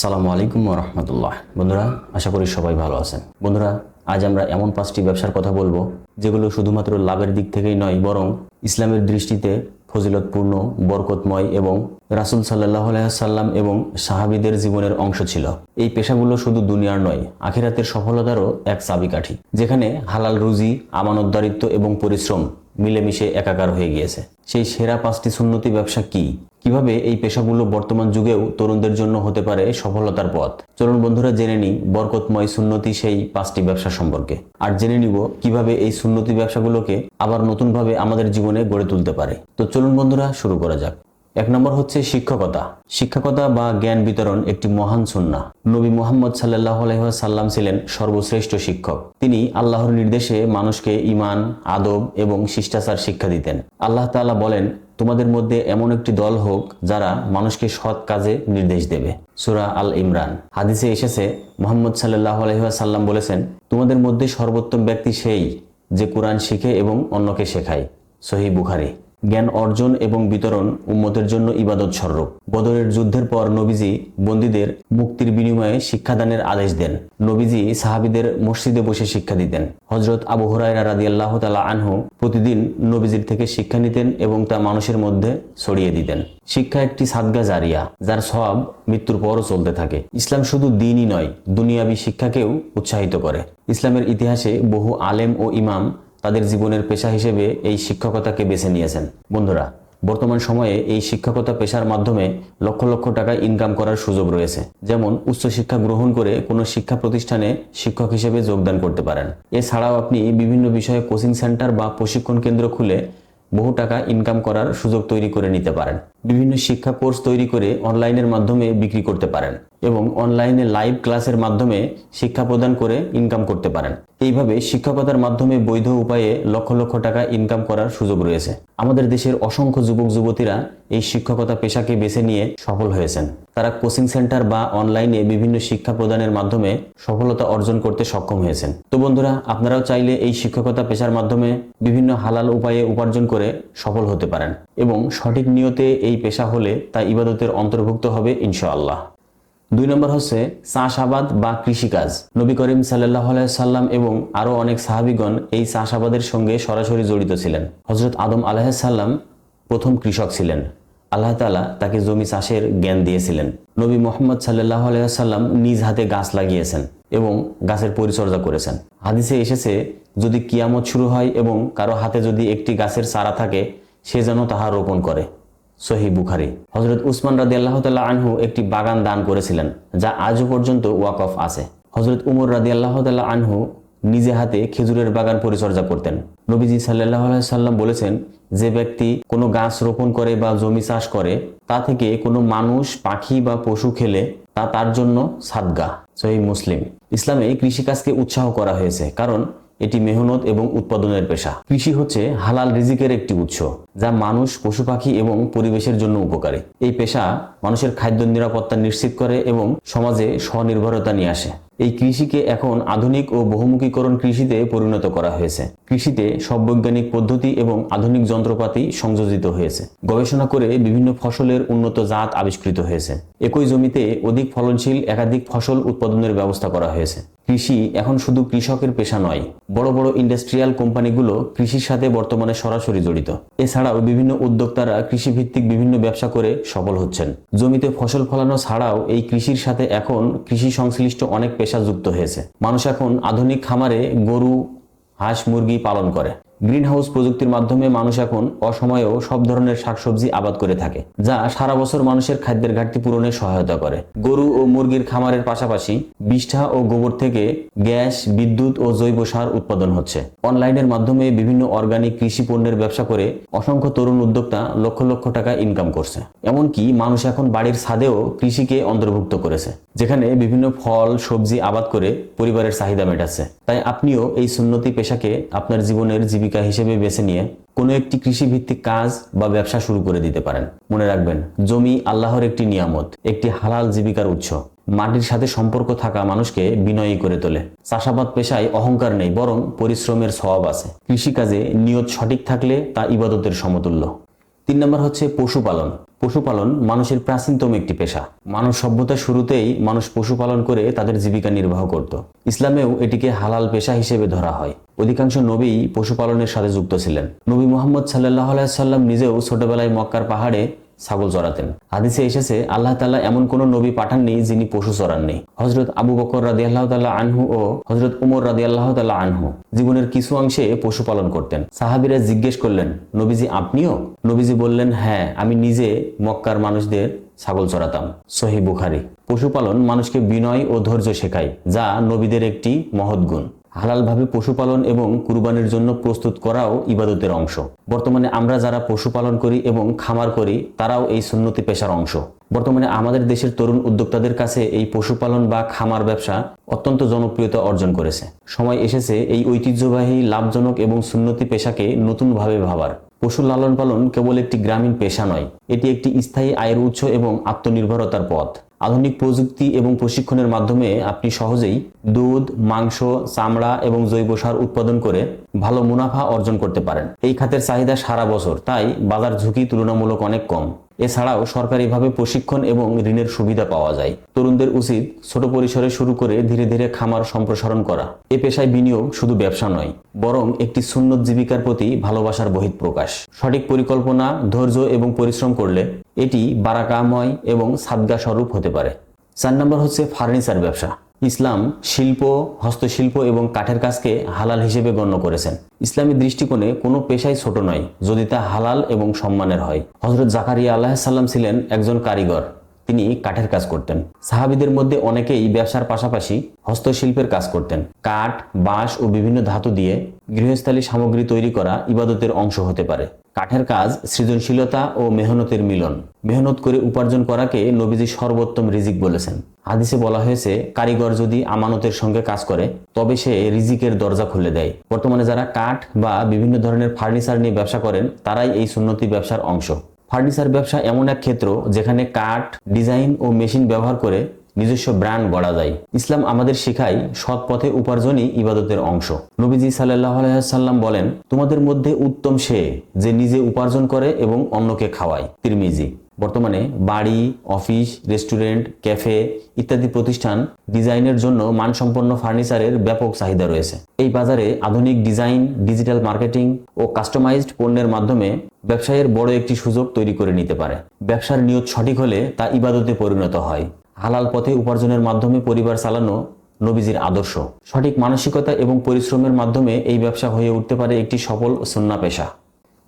আসসালামু আলাইকুম রহমতুল্লাহ বন্ধুরা, আশা করি সবাই ভালো আছেন। বন্ধুরা, আজ আমরা এমন পাঁচটি ব্যবসার কথা বলব, যেগুলো শুধুমাত্র লাভের দিক থেকেই নয়, বরং ইসলামের দৃষ্টিতে ফজিলতপূর্ণ, বরকতময় এবং রাসুল সাল্লাহ সাল্লাম এবং সাহাবিদের জীবনের অংশ ছিল। এই পেশাগুলো শুধু দুনিয়ার নয়, আখিরাতের সফলতারও এক চাবিকাঠি, যেখানে হালাল রুজি, আমানতদারিত্ব এবং পরিশ্রম মিলেমিশে একাকার হয়ে গিয়েছে। সেই সেরা পাঁচটি সুন্নতি ব্যবসা কি? কীভাবে এই পেশাগুলো বর্তমান যুগেও তরুণদের জন্য হতে পারে সফলতার পথ? চলুন বন্ধুরা, জেনে নিই বরকতময় সুন্নতি সেই পাঁচটি ব্যবসা সম্পর্কে। আর জেনে নিব কীভাবে এই সুন্নতি ব্যবসাগুলোকে আবার নতুনভাবে আমাদের জীবনে গড়ে তুলতে পারে। তো চলুন বন্ধুরা, শুরু করা যাক। এক নম্বর হচ্ছে শিক্ষকতা। শিক্ষকতা বা জ্ঞান বিতরণ একটি মহান সুন্না নবী মোহাম্মদ সাল্লাহ সাল্লাম ছিলেন সর্বশ্রেষ্ঠ শিক্ষক। তিনি আল্লাহর নির্দেশে মানুষকে ইমান আদব এবং শিষ্টাচার শিক্ষা দিতেন। আল্লাহ তাআলা বলেন তোমাদের মধ্যে এমন একটি দল হোক যারা মানুষকে সৎ কাজে নির্দেশ দেবে। সুরা আল ইমরান। হাদিসে এসেছে, মোহাম্মদ সাল্লাহ সাল্লাম বলেছেন, তোমাদের মধ্যে সর্বোত্তম ব্যক্তি সেই যে কোরআন শিখে এবং অন্যকে শেখায়। সহি বুখারি। জ্ঞান অর্জন এবং বিতরণ উম্মতের জন্য ইবাদত স্বরূপ বদরের যুদ্ধের পর নবীজি বন্দীদের মুক্তির বিনিময়ে শিক্ষাদানের আদেশ দেন। নবীজি সাহাবিদের মসজিদে বসে শিক্ষা দিতেন। হজরত আবু হুরায়রা রাদি আল্লাহ তালা আনহু প্রতিদিন নবীজির থেকে শিক্ষা নিতেন এবং তা মানুষের মধ্যে ছড়িয়ে দিতেন। শিক্ষা একটি সাদগা জারিয়া, যার সব মৃত্যুর পরও চলতে থাকে। ইসলাম শুধু দিনই নয়, দুনিয়াবী শিক্ষাকেও উৎসাহিত করে। ইসলামের ইতিহাসে বহু আলেম ও ইমাম তাদের জীবনের পেশা হিসেবে এই শিক্ষকতাকে বেছে নিয়েছেন। বন্ধুরা, বর্তমান সময়ে এই শিক্ষকতা পেশার মাধ্যমে লক্ষ লক্ষ টাকা ইনকাম করার সুযোগ রয়েছে। যেমন, উচ্চশিক্ষা গ্রহণ করে কোনো শিক্ষা প্রতিষ্ঠানে শিক্ষক হিসেবে যোগদান করতে পারেন। এছাড়াও আপনি বিভিন্ন বিষয়ে কোচিং সেন্টার বা প্রশিক্ষণ কেন্দ্র খুলে বহু টাকা ইনকাম করার সুযোগ তৈরি করে নিতে পারেন। বিভিন্ন শিক্ষা কোর্স তৈরি করে অনলাইনের মাধ্যমে বিক্রি করতে পারেন এবং অনলাইনে লাইভ ক্লাসের মাধ্যমে শিক্ষা প্রদান করে ইনকাম করতে পারেন। এইভাবে শিক্ষকতার মাধ্যমে বৈধ উপায়ে লক্ষ লক্ষ টাকা ইনকাম করার সুযোগ রয়েছে। আমাদের দেশের অসংখ্য যুবক যুবতীরা এই শিক্ষকতা পেশাকে বেছে নিয়ে সফল হয়েছেন। তারা কোচিং সেন্টার বা অনলাইনে বিভিন্ন শিক্ষা প্রদানের মাধ্যমে সফলতা অর্জন করতে সক্ষম হয়েছেন। তো বন্ধুরা, আপনারাও চাইলে এই শিক্ষকতা পেশার মাধ্যমে বিভিন্ন হালাল উপায়ে উপার্জন করে সফল হতে পারেন এবং সঠিক নিয়তে এই পেশা হলে তা ইবাদতের অন্তর্ভুক্ত হবে, ইনশাআল্লাহ। দুই নম্বর হচ্ছে চাষাবাদ বা কৃষিকাজ। নবী করিম সাল্লাহ সাল্লাম এবং আরও অনেক সাহাবিগণ এই চাষাবাদের সঙ্গে সরাসরি জড়িত ছিলেন। হজরত আদম আলাহাল্লাম প্রথম কৃষক ছিলেন। আল্লাহ তালা তাকে জমি চাষের জ্ঞান দিয়েছিলেন। নবী মোহাম্মদ সাল্লাহ আলাইসাল্লাম নিজ হাতে গাছ লাগিয়েছেন এবং গাছের পরিচর্যা করেছেন। হাদিসে এসেছে, যদি কিয়ামত শুরু হয় এবং কারও হাতে যদি একটি গাছের চারা থাকে, সে যেন তাহা রোপণ করে। সহি বুখারি। হজরত উসমান রাদি আল্লাহ তাল্লাহ আনহু একটি বাগান দান করেছিলেন, যা আজও পর্যন্ত ওয়াকফ আছে। হজরত উমর রাদি আল্লাহ তাল্লাহ আনহু নিজে হাতে খেজুরের বাগান পরিচর্যা করতেন। নবীজি সাল্লাহ সাল্লাম বলেছেন, যে ব্যক্তি কোনো গাছ রোপণ করে বা জমি চাষ করে, তা থেকে কোনো মানুষ, পাখি বা পশু খেলে, তা তার জন্য সাদগা সহি মুসলিম। ইসলামে কৃষিকাজকে উৎসাহ করা হয়েছে, কারণ এটি মেহনত এবং উৎপাদনের পেশা। কৃষি হচ্ছে হালাল রিজিকের একটি উৎস, যা মানুষ, পশু পাখি এবং পরিবেশের জন্য উপকারী। এই পেশা মানুষের খাদ্য নিরাপত্তা নিশ্চিত করে এবং সমাজে স্বনির্ভরতা নিয়ে আসে। এই কৃষিকে এখন আধুনিক ও বহুমুখীকরণ কৃষিতে পরিণত করা হয়েছে। কৃষিতে সব বৈজ্ঞানিক পদ্ধতি এবং আধুনিক যন্ত্রপাতি সংযোজিত হয়েছে। গবেষণা করে বিভিন্ন ফসলের উন্নত জাত আবিষ্কৃত হয়েছে। একই জমিতে অধিক ফলনশীল একাধিক ফসল উৎপাদনের ব্যবস্থা করা হয়েছে। কৃষি এখন শুধু কৃষকের পেশা নয়, বড় বড় ইন্ডাস্ট্রিয়াল কোম্পানিগুলো কৃষির সাথে বর্তমানে সরাসরি জড়িত। এছাড়াও বিভিন্ন উদ্যোক্তারা কৃষিভিত্তিক বিভিন্ন ব্যবসা করে সফল হচ্ছেন। জমিতে ফসল ফলানো ছাড়াও এই কৃষির সাথে এখন কৃষি সংশ্লিষ্ট অনেক পেশা যুক্ত হয়েছে। মানুষ এখন আধুনিক খামারে গরু হাঁস মুরগি পালন করে। গ্রিন হাউস প্রযুক্তির মাধ্যমে মানুষ এখন অসময়েও সব ধরনের শাকসবজি আবাদ করে থাকে, যা সারা বছর মানুষের খাদ্যের ঘাটতি পূরণে সহায়তা করে। গরু ও মুরগির খামারের পাশাপাশি বিষ্ঠা ও গোবর থেকে গ্যাস, বিদ্যুৎ ও জৈব সার উৎপাদন হচ্ছে। অনলাইনের মাধ্যমে বিভিন্ন অর্গানিক কৃষি পণ্যের ব্যবসা করে অসংখ্য তরুণ উদ্যোক্তা লক্ষ লক্ষ টাকা ইনকাম করছে। এমনকি মানুষ এখন বাড়ির ছাদেও কৃষিকে অন্তর্ভুক্ত করেছে, যেখানে বিভিন্ন ফল, সবজি আবাদ করে পরিবারের চাহিদা মেটাচ্ছে। তাই আপনিও এই সুন্নতি পেশাকে আপনার জীবনের জীবিকা হিসেবে বেছে নিয়ে কোনো একটি কৃষিভিত্তিক কাজ বা ব্যবসা শুরু করে দিতে পারেন। মনে রাখবেন, জমি আল্লাহর একটি নিয়ামত, একটি হালাল জীবিকার উৎস। মাটির সাথে সম্পর্ক থাকা মানুষকে বিনয়ী করে তোলে। চাষাবাদ পেশায় অহংকার নেই, বরং পরিশ্রমের স্বভাব আছে। কৃষিকাজে নিয়ত সঠিক থাকলে তা ইবাদতের সমতুল্য। তিন নম্বর হচ্ছে পশুপালন। পশুপালন মানুষের প্রাচীনতম একটি পেশা। মানুষ সভ্যতার শুরুতেই মানুষ পশুপালন করে তাদের জীবিকা নির্বাহ করত। ইসলামেও এটিকে হালাল পেশা হিসেবে ধরা হয়। অধিকাংশ নবী পশুপালনের সাথে যুক্ত ছিলেন। নবী মোহাম্মদ সাল্লাহ সাল্লাম নিজেও ছোটবেলায় মক্কার পাহাড়ে ছাগল চড়াতেন হাদিসে এসেছে, আল্লাহ তাল্লাহ এমন কোন নবী পাঠাননি যিনি পশু চড়াননি। হজরত আবু বকর রাদি আল্লাহ তাল্লাহ আনহু ও হজরত উমর রাদি আল্লাহ তাল্লাহ আনহু জীবনের কিছু অংশে পশুপালন করতেন। সাহাবিরা জিজ্ঞেস করলেন, নবীজি আপনিও? নবীজি বললেন হ্যাঁ আমি নিজে মক্কার মানুষদের ছাগল চড়াতাম। সহি বুখারি। পশুপালন মানুষকে বিনয় ও ধৈর্য শেখায়, যা নবীদের একটি মহৎ গুণ। হালালভাবে পশুপালন এবং কুরবানির জন্য প্রস্তুত করাও ইবাদতের অংশ। বর্তমানে আমরা যারা পশুপালন করি এবং খামার করি, তারাও এই সুন্নতি পেশার অংশ। বর্তমানে আমাদের দেশের তরুণ উদ্যোক্তাদের কাছে এই পশুপালন বা খামার ব্যবসা অত্যন্ত জনপ্রিয়তা অর্জন করেছে। সময় এসেছে এই ঐতিহ্যবাহী, লাভজনক এবং সুন্নতি পেশাকে নতুনভাবে ভাবার। পশু লালন পালন কেবল একটি গ্রামীণ পেশা নয়, এটি একটি স্থায়ী আয়ের উৎস এবং আত্মনির্ভরতার পথ। আধুনিক প্রযুক্তি এবং প্রশিক্ষণের মাধ্যমে আপনি সহজেই দুধ, মাংস, চামড়া এবং জৈব সার উৎপাদন করে ভালো মুনাফা অর্জন করতে পারেন। এই খাতের চাহিদা সারা বছর, তাই বাজার ঝুঁকি তুলনামূলক অনেক কম। এছাড়াও সরকারিভাবে প্রশিক্ষণ এবং ঋণের সুবিধা পাওয়া যায়। তরুণদের উচিত ছোট পরিসরে শুরু করে ধীরে ধীরে খামার সম্প্রসারণ করা। এ পেশায় বিনিয়োগ শুধু ব্যবসা নয়, বরং একটি সুন্নত জীবিকার প্রতি ভালোবাসার বহিঃপ্রকাশ। সঠিক পরিকল্পনা, ধৈর্য এবং পরিশ্রম করলে এটি বারাকাময় এবং সাদগা স্বরূপ হতে পারে। চার নম্বর হচ্ছে ফার্নিচার ব্যবসা। ইসলাম শিল্প, হস্তশিল্প এবং কাঠের কাজকে হালাল হিসেবে গণ্য করেছেন। ইসলামী দৃষ্টিকোণে কোনো পেশাই ছোট নয়, যদি তা হালাল এবং সম্মানের হয়। হজরত জাকারিয়া আল্লাহ সাল্লাম ছিলেন একজন কারিগর। তিনি কাঠের কাজ করতেন। সাহাবিদের মধ্যে অনেকেই ব্যবসার পাশাপাশি হস্তশিল্পের কাজ করতেন। কাঠ, বাঁশ ও বিভিন্ন ধাতু দিয়ে গৃহস্থালী সামগ্রী তৈরি করা ইবাদতের অংশ হতে পারে। কাঠের কাজ সৃজনশীলতা ও মেহনতের মিলন। মেহনত করে উপার্জন করাকে নবীজি সর্বোত্তম রিজিক বলেছেন। হাদিসে বলা হয়েছে, কারিগর যদি আমানতের সঙ্গে কাজ করে, তবে সে রিজিকের দরজা খুলে দেয়। বর্তমানে যারা কাঠ বা বিভিন্ন ধরনের ফার্নিচার নিয়ে ব্যবসা করেন, তারাই এই সুন্নতি ব্যবসার অংশ। ফার্নিচার ব্যবসা এমন এক ক্ষেত্র যেখানে কাঠ, ডিজাইন ও মেশিন ব্যবহার করে নিজস্ব ব্র্যান্ড গড়া যায়। ইসলাম আমাদের শেখায় সৎ পথে উপার্জনই ইবাদতের অংশ। নবীজি সাল্লাহ সাল্লাম বলেন, তোমাদের মধ্যে উত্তম সে যে নিজে উপার্জন করে এবং অন্যকে খাওয়ায়। তিরমিজি বর্তমানে বাড়ি, অফিস, রেস্টুরেন্ট, ক্যাফে ইত্যাদি প্রতিষ্ঠান ডিজাইনের জন্য মানসম্পন্ন ফার্নিচারের ব্যাপক চাহিদা রয়েছে। এই বাজারে আধুনিক ডিজাইন, ডিজিটাল মার্কেটিং ও কাস্টমাইজড পণ্যের মাধ্যমে ব্যবসায়ের বড় একটি সুযোগ তৈরি করে নিতে পারে। ব্যবসার নিয়ত সঠিক হলে তা ইবাদতে পরিণত হয়। হালাল পথে উপার্জনের মাধ্যমে পরিবার চালানো নবীজির আদর্শ। সঠিক মানসিকতা এবং পরিশ্রমের মাধ্যমে এই ব্যবসা হয়ে উঠতে পারে একটি সফল সন্না পেশা।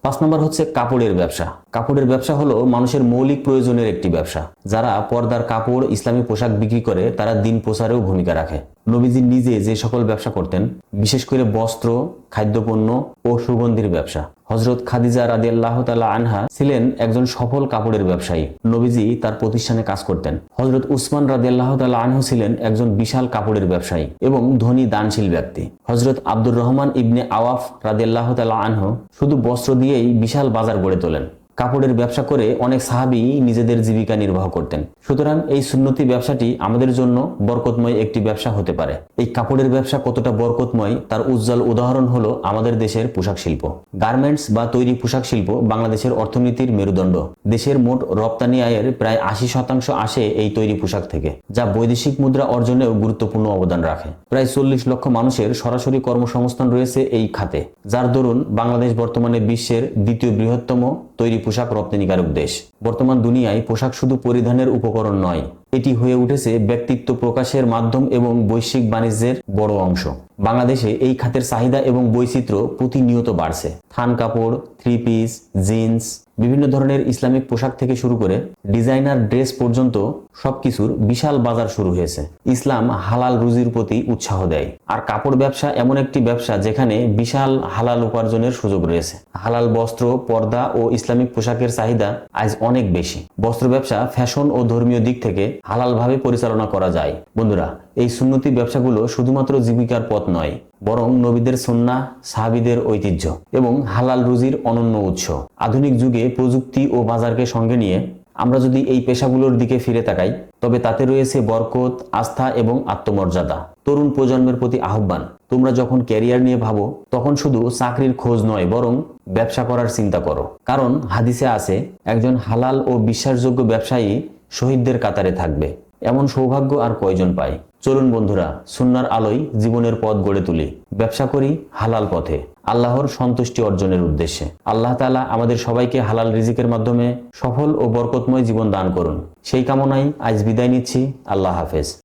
পাঁচ নম্বর হচ্ছে কাপড়ের ব্যবসা। কাপড়ের ব্যবসা হলো মানুষের মৌলিক প্রয়োজনের একটি ব্যবসা। যারা পর্দার কাপড়, ইসলামী পোশাক বিক্রি করে, তারা দিন প্রসারেও ভূমিকা রাখে। নবীজি নিজে যে সকল ব্যবসা করতেন, বিশেষ করে বস্ত্র, খাদ্যপণ্য ও সুগন্ধির ব্যবসা। হজরত খাদিজা রাদি আল্লাহ আনহা ছিলেন একজন সফল কাপড়ের ব্যবসায়ী। নবীজি তার প্রতিষ্ঠানে কাজ করতেন। হজরত উসমান রাদি আল্লাহ তালা আনহু ছিলেন একজন বিশাল কাপড়ের ব্যবসায়ী এবং ধনী, দানশীল ব্যক্তি। হজরত আব্দুর রহমান ইবনে আওয়াফ রাদি আল্লাহ তালা আনহু শুধু বস্ত্র দিয়েই বিশাল বাজার গড়ে তোলেন। কাপড়ের ব্যবসা করে অনেক সাহাবি নিজেদের জীবিকা নির্বাহ করতেন। সুতরাং এই সুন্নতি ব্যবসাটি আমাদের জন্য বরকতময় একটি ব্যবসা হতে পারে। এই কাপড়ের ব্যবসা কতটা বরকতময় তার উজ্জ্বল উদাহরণ হলো আমাদের দেশের পোশাক শিল্প। গার্মেন্টস বা তৈরি পোশাক শিল্প বাংলাদেশের অর্থনীতির মেরুদণ্ড। দেশের মোট রপ্তানি আয়ের প্রায় আশি শতাংশ আসে এই তৈরি পোশাক থেকে, যা বৈদেশিক মুদ্রা অর্জনেও গুরুত্বপূর্ণ অবদান রাখে। প্রায় চল্লিশ লক্ষ মানুষের সরাসরি কর্মসংস্থান রয়েছে এই খাতে, যার দরুন বাংলাদেশ বর্তমানে বিশ্বের দ্বিতীয় বৃহত্তম তৈরি পোশাক রপ্তানিকারক দেশ। বর্তমান দুনিয়ায় পোশাক শুধু পরিধানের উপকরণ নয় এটি হয়ে উঠেছে ব্যক্তিত্ব প্রকাশের মাধ্যম এবং বৈশ্বিক বাণিজ্যের বড় অংশ। বাংলাদেশে এই খাতের চাহিদা এবং বৈচিত্র্য প্রতিনিয়ত বাড়ছে। থান কাপড়, থ্রি পিস, জিন্স, বিভিন্ন ধরনের ইসলামিক পোশাক থেকে শুরু করে ডিজাইনার ড্রেস পর্যন্ত সবকিছুর বিশাল বাজার শুরু হয়েছে। ইসলাম হালাল রুজির প্রতি উৎসাহ দেয়। আর কাপড় ব্যবসা এমন একটি ব্যবসা যেখানে বিশাল হালাল উপার্জনের সুযোগ রয়েছে। হালাল বস্ত্র, পর্দা ও ইসলামিক পোশাকের চাহিদা আজ অনেক বেশি। বস্ত্র ব্যবসা ফ্যাশন ও ধর্মীয় দিক থেকে হালালভাবে পরিচালনা করা যায়। বন্ধুরা, এই সুন্নতি ব্যবসাগুলো শুধুমাত্র জীবিকার পথ নয়, বরং নবীদের সন্না, সাহাবিদের ঐতিহ্য এবং হালাল রুজির অনন্য উৎস। আধুনিক যুগে প্রযুক্তি ও বাজারকে সঙ্গে নিয়ে আমরা যদি এই পেশাগুলোর দিকে ফিরে তাকাই, তবে তাতে রয়েছে বরকত, আস্থা এবং আত্মমর্যাদা। তরুণ প্রজন্মের প্রতি আহ্বান, তোমরা যখন ক্যারিয়ার নিয়ে ভাবো, তখন শুধু চাকরির খোঁজ নয়, বরং ব্যবসা করার চিন্তা করো। কারণ হাদিসে আছে, একজন হালাল ও বিশ্বাসযোগ্য ব্যবসায়ী শহীদদের কাতারে থাকবে। এমন সৌভাগ্য আর কয়জন পায়? চলুন বন্ধুরা, সুন্নার আলোয় জীবনের পথ গড়ে তুলি। ব্যবসা করি হালাল পথে। আল্লাহর সন্তুষ্টি অর্জনের উদ্দেশ্যে। আল্লাহ তালা আমাদের সবাইকে হালাল রিজিকের মাধ্যমে সফল ও বরকতময় জীবন দান করুন। সেই কামনায় আজ বিদায় নিচ্ছি। আল্লাহ হাফেজ।